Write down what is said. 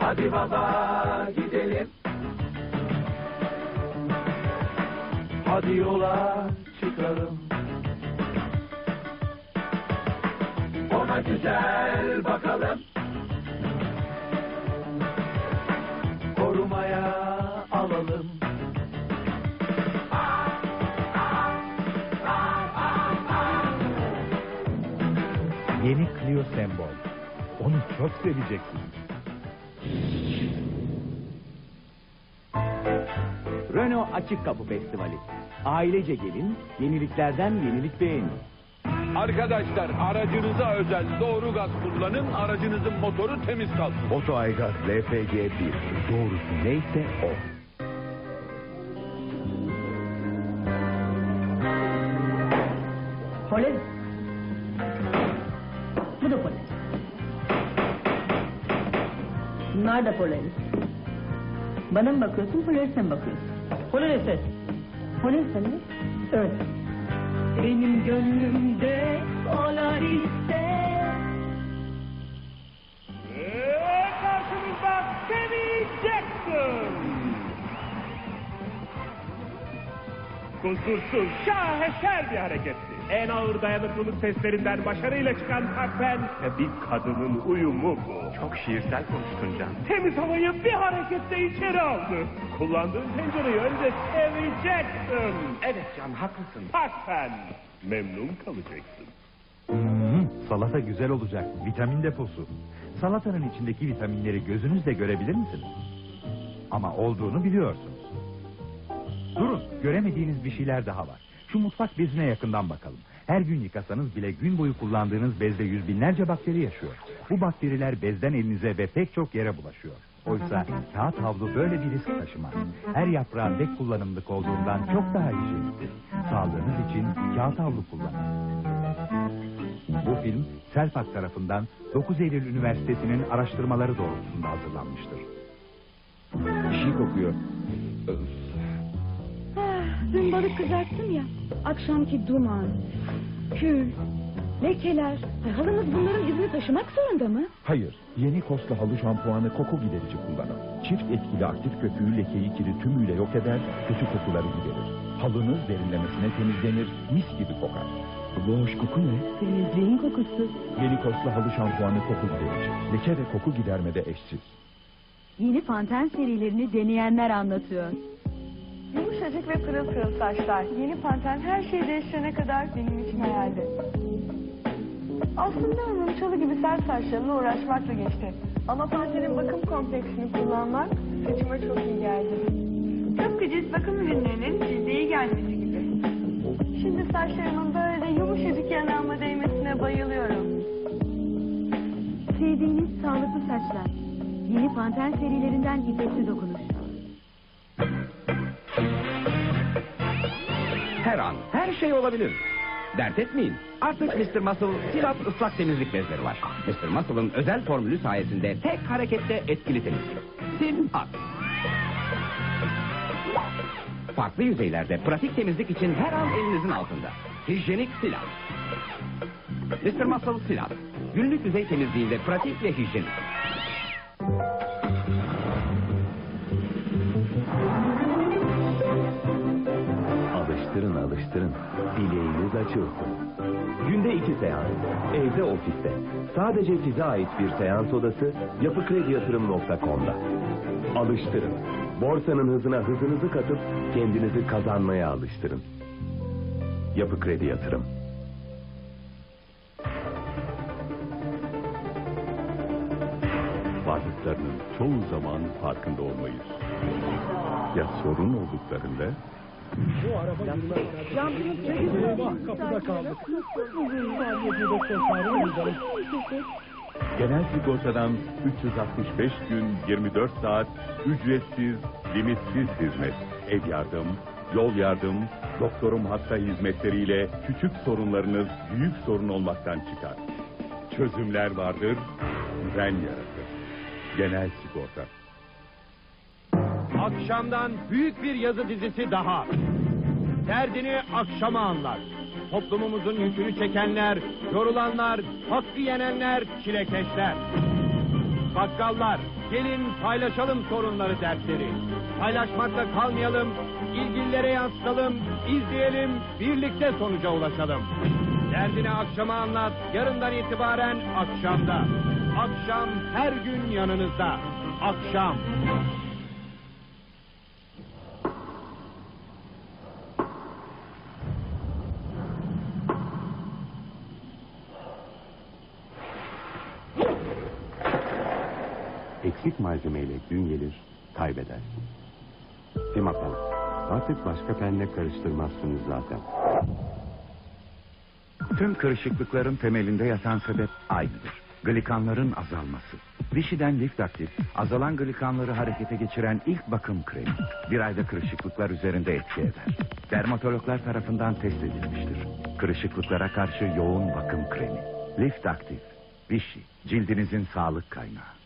Hadi baba gidelim. Hadi yola çıkalım. Ona güzel bakalım. Çok seveceksiniz. Renault Açık Kapı Festivali. Ailece gelin, yeniliklerden yenilik beğenin. Arkadaşlar aracınıza özel doğru gaz kullanın, aracınızın motoru temiz kalsın. Oto Aygaz LPG 1. Doğrusu neyse o. Polen. Bu da polen. Bunlar da polen. Bana mı bakıyorsun, Polaris'e mi bakıyorsun? Polaris'e. Polaris'e mi? Evet. Benim gönlümde Polaris'te. Kusursuz, şaheser bir hareketti. En ağır dayanıklılık testlerinden başarıyla çıkan takpen ve bir kadının uyumu bu. Çok şiirsel konuştun Can. Temiz havayı bir harekette içeri aldı. Kullandığın tencereyi önce seveceksin. Evet Can haklısın. Takpen. Memnun kalacaksın. Hmm, salata güzel olacak. Vitamin deposu. Salatanın içindeki vitaminleri gözünüzle görebilir misiniz? Ama olduğunu biliyorsunuz. Durun, göremediğiniz bir şeyler daha var. Şu mutfak bezine yakından bakalım. Her gün yıkasanız bile gün boyu kullandığınız bezde yüz binlerce bakteri yaşıyor. Bu bakteriler bezden elinize ve pek çok yere bulaşıyor. Oysa kağıt havlu böyle bir risk taşımaz. Her yaprağın tek kullanımlık olduğundan çok daha hijyeniktir. Sağlığınız için kağıt havlu kullanın. Bu film Selpak tarafından 9 Eylül Üniversitesi'nin araştırmaları doğrultusunda hazırlanmıştır. Bir şey kokuyor. Dün balık kızarttım ya. Akşamki duman, kül, lekeler. Ay, halımız bunların izini taşımak zorunda mı? Hayır, yeni Kosla halı şampuanı koku giderici kullanın. Çift etkili aktif köpüğü lekeyi kiri tümüyle yok eder, kötü kokuları giderir. Halınız derinlemesine temizlenir, mis gibi kokar. Bu hoş koku ne? Temizliğin kokusu. Yeni Kosla halı şampuanı koku giderici. Leke ve koku gidermede eşsiz. Yeni Panten serilerini deneyenler anlatıyor. Yumuşacık ve pırıl pırıl saçlar. Yeni Panten her şey değişene kadar benim için hayaldi. Aslında onun çalı gibi sert saçlarımla uğraşmakla geçti. Ama Panten'in bakım kompleksini kullanmak saçıma çok iyi geldi. Tıpkı cilt bakım ürünlerinin cilde iyi gelmesi gibi. Şimdi saçlarımın böyle yumuşacık yanağıma değmesine bayılıyorum. Sevdiğiniz sağlıklı saçlar. Yeni Panten serilerinden ipeksi dokunuş. An her şey olabilir. Dert etmeyin. Artık Mr. Muscle Silap ıslak temizlik bezleri var. Mr. Muscle'ın özel formülü sayesinde tek harekette etkili temizlik. Sil at. Farklı yüzeylerde pratik temizlik için her an elinizin altında. Hijyenik silah. Mr. Muscle silah. Günlük yüzey temizliğinde pratik ve hijyenik. Alıştırın alıştırın. Bileğiniz açılsın. Günde iki seans. Evde ofiste. Sadece size ait bir seans odası yapıkrediyatırım.com'da. Alıştırın. Borsanın hızına hızınızı katıp kendinizi kazanmaya alıştırın. Yapı Kredi Yatırım. Varlıklarının çoğu zaman farkında olmayız. Ya sorun olduklarında? Genel sigortadan 365 gün 24 saat ücretsiz, limitsiz hizmet. Ev yardım, yol yardım, doktorum hasta hizmetleriyle küçük sorunlarınız büyük sorun olmaktan çıkar. Çözümler vardır, güven yaratır. Genel sigorta. Akşamdan büyük bir yazı dizisi daha. derdini akşama anlar. Toplumumuzun yükünü çekenler, yorulanlar, hakkı yenenler, çilekeşler. Bakkallar, gelin paylaşalım sorunları, dertleri. Paylaşmakla kalmayalım, ilgililere yansıtalım, izleyelim, birlikte sonuca ulaşalım. Derdini akşama anlat, yarından itibaren akşamda. Akşam her gün yanınızda. Akşam. Eksik malzemeyle gün gelir, kaybedersin. Pimapen, artık başka penle karıştırmazsınız zaten. Tüm kırışıklıkların temelinde yatan sebep aynıdır. Glikanların azalması. Vichy'den Lift Active, azalan glikanları harekete geçiren ilk bakım kremi. Bir ayda kırışıklıklar üzerinde etki eder. Dermatologlar tarafından test edilmiştir. Kırışıklıklara karşı yoğun bakım kremi. Lift Active, Vichy, cildinizin sağlık kaynağı.